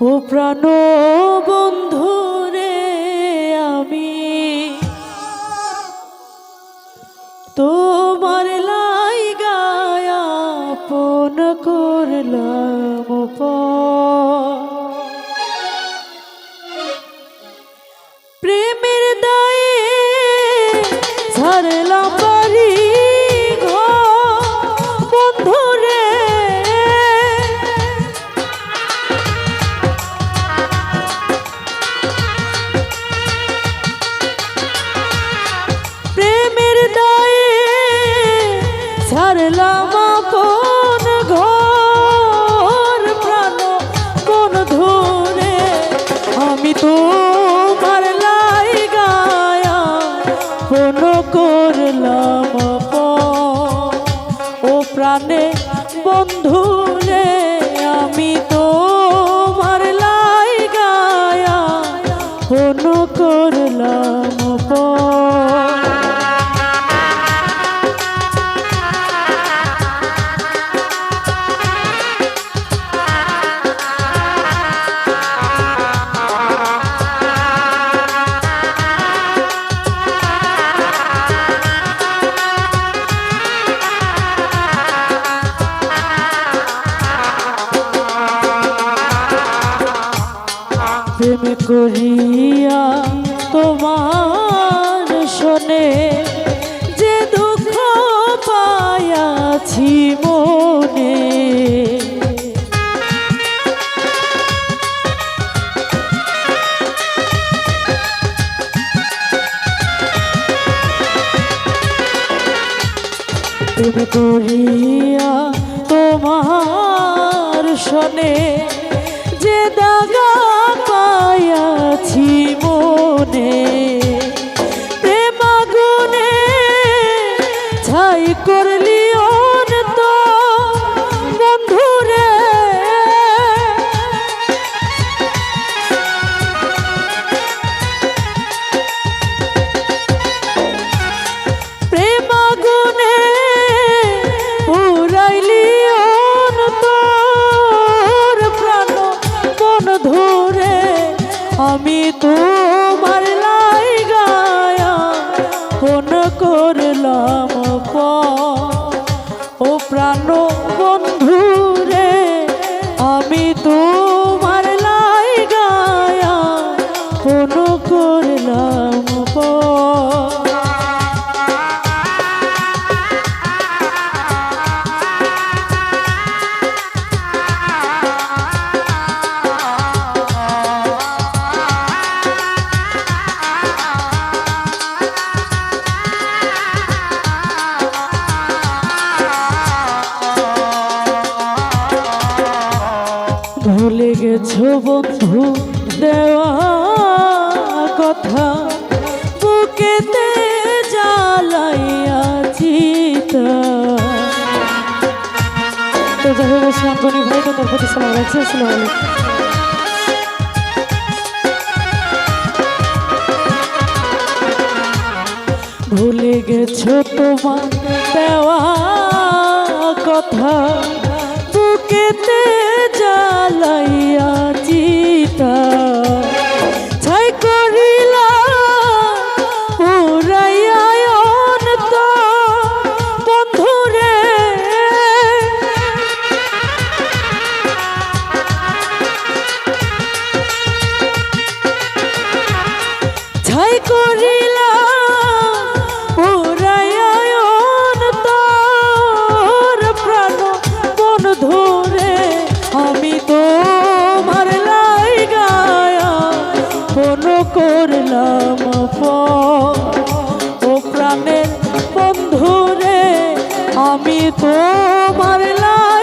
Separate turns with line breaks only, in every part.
ও প্রাণ বন্ধু রে আমি তোমার লাই গায়াপন করলাম পর। প্রেমের দায়ে ছাড়লাম করলাম। ও প্রাণে বন্ধু রে আমি করিয়া তোমার শোনে যে দুঃখ পায়াছি মনে। প্রেম করিয়া তোমার শোনে করলাম পর। গেছো বন্ধু দেওয়া কথা বুকেতে জ্বালাইয়াছি তা। তো ভুলে গেছো তোমার দেওয়া কথা বুকেতে জ্বালাইয়া চিতা। ছাই করিলা পুরাইয়া অন্ত বন্ধুরে। ছাই করিলা আমি তোমার লাই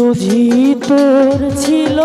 বুঝি তোর ছিল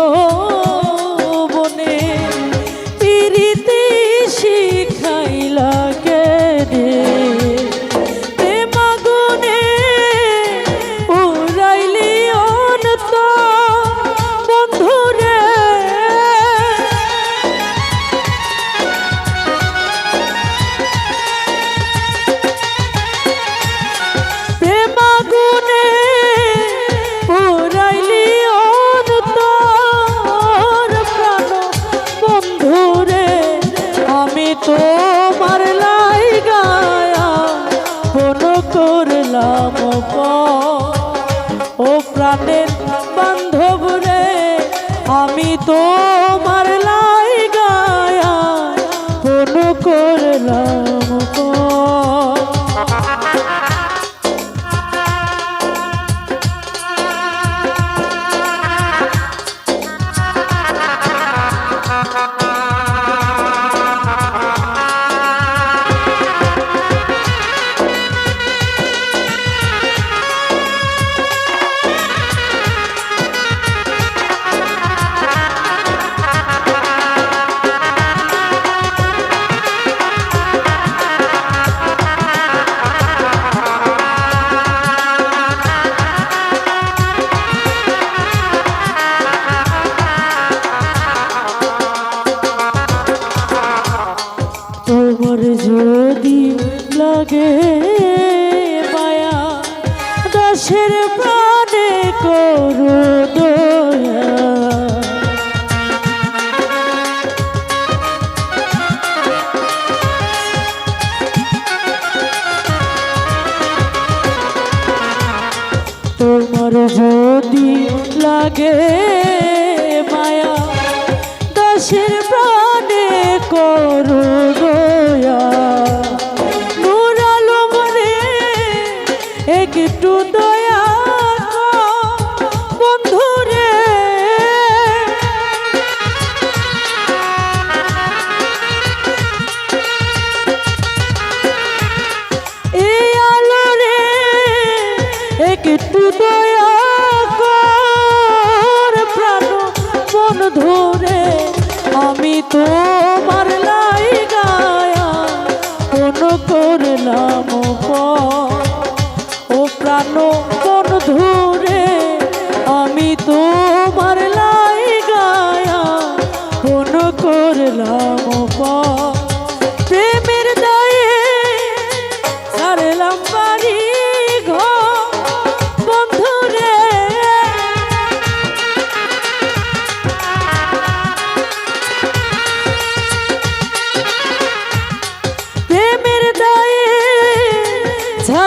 প্রাণে করু তোমার যদি লাগে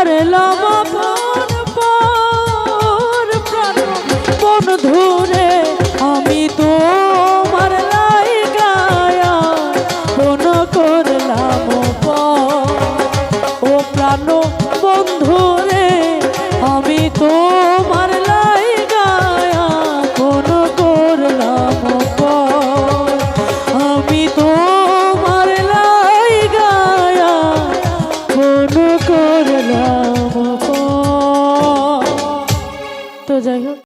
ছাড়লাম